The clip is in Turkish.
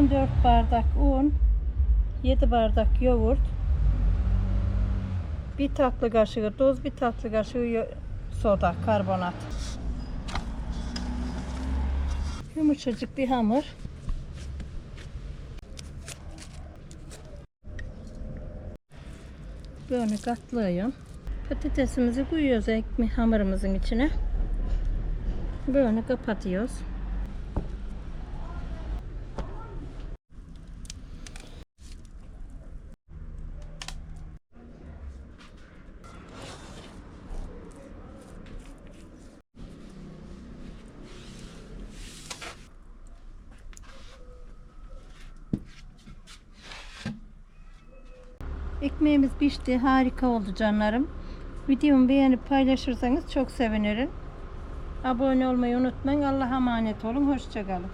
14 bardak un, 7 bardak yoğurt, bir tatlı kaşığı tuz, bir tatlı kaşığı soda, karbonat. Yumuşacık bir hamur. Böyle katlıyorum. Patatesimizi koyuyoruz ekmek hamurumuzun içine. Böyle kapatıyoruz. Ekmeğimiz pişti. Harika oldu canlarım. Videomu beğenip paylaşırsanız çok sevinirim. Abone olmayı unutmayın. Allah'a emanet olun. Hoşçakalın.